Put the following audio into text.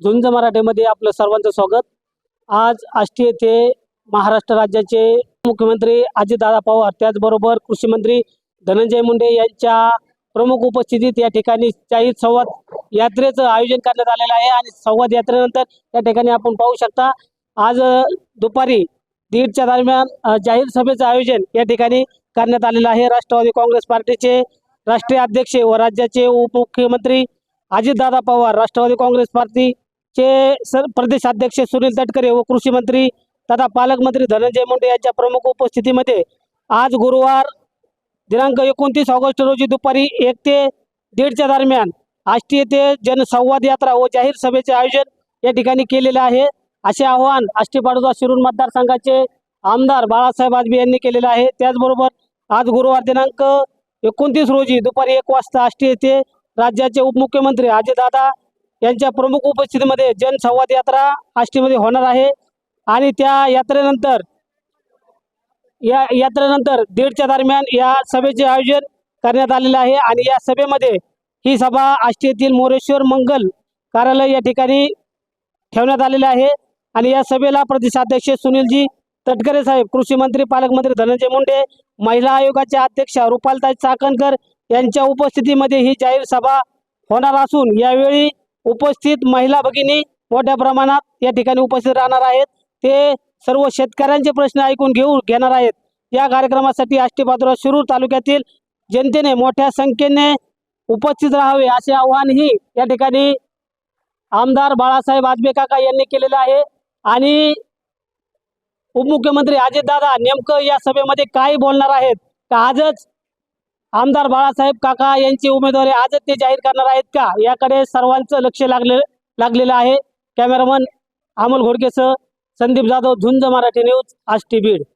झुंज मराठीमध्ये आपलं सर्वांचं स्वागत. आज आष्टी येथे महाराष्ट्र राज्याचे मुख्यमंत्री अजितदादा पवार त्याचबरोबर कृषी मंत्री धनंजय मुंडे यांच्या प्रमुख उपस्थितीत या ठिकाणी जाहीर संवाद यात्रेचं आयोजन करण्यात आलेलं आहे आणि संवाद यात्रेनंतर या ठिकाणी आपण पाहू शकता आज दुपारी दीडच्या दरम्यान जाहीर सभेचं आयोजन या ठिकाणी करण्यात आलेलं आहे. राष्ट्रवादी काँग्रेस पार्टीचे राष्ट्रीय अध्यक्ष व राज्याचे उपमुख्यमंत्री अजितदादा पवार राष्ट्रवादी काँग्रेस पार्टी चे सर प्रदेशाध्यक्ष सुनील तटकरे व कृषी मंत्री तथा पालकमंत्री धनंजय मुंडे यांच्या प्रमुख उपस्थितीमध्ये आज गुरुवार दिनांक एकोणतीस ऑगस्ट रोजी दुपारी एक ते दीडच्या दरम्यान आष्टी येथे जनसंवाद यात्रा व जाहीर सभेचे आयोजन या ठिकाणी केलेले आहे. असे आवाहन आष्टी पाडोदा शिरूर मतदारसंघाचे आमदार बाळासाहेब आजबे यांनी केलेले आहे. त्याचबरोबर आज गुरुवार दिनांक एकोणतीस रोजी दुपारी एक वाजता आष्टी येथे राज्याचे उपमुख्यमंत्री अजितदादा यांच्या प्रमुख उपस्थितीमध्ये जनसंवाद यात्रा आष्टीमध्ये होणार आहे. आणि त्या यात्रेनंतर या यात्रेनंतर दीडच्या दरम्यान या सभेचे आयोजन करण्यात आलेलं आहे. आणि या सभेमध्ये ही सभा आष्टी येथील मोरेश्वर मंगल कार्यालय या ठिकाणी ठेवण्यात आलेले आहे. आणि या सभेला प्रदेशाध्यक्ष सुनीलजी तटकरे साहेब कृषी मंत्री पालकमंत्री धनंजय मुंडे महिला आयोगाच्या अध्यक्षा रुपालताई चाकणकर यांच्या उपस्थितीमध्ये ही जाहीर सभा होणार असून यावेळी उपस्थित महिला भगिनी मोठ्या प्रमाणात या ठिकाणी उपस्थित राहणार आहेत. ते सर्व शेतकऱ्यांचे प्रश्न ऐकून घेऊ घेणार आहेत. या कार्यक्रमासाठी आष्टी पात्रा शिरूर तालुक्यातील जनतेने मोठ्या संख्येने उपस्थित राहावे असे आवाहनही या ठिकाणी आमदार बाळासाहेब आजबे काका यांनी केलेलं आहे. आणि उपमुख्यमंत्री अजितदादा नेमकं या सभेमध्ये काय बोलणार आहेत? का आजच आमदार बाळासाहेब काका यांची उमेदवारी आजच ते जाहीर करणार आहेत का? याकडे सर्वांचं लक्ष लागले लागलेलं आहे. कॅमेरामन अमोल घोडकेसह संदीप जाधव झुंज मराठी न्यूज आष्टी बीड.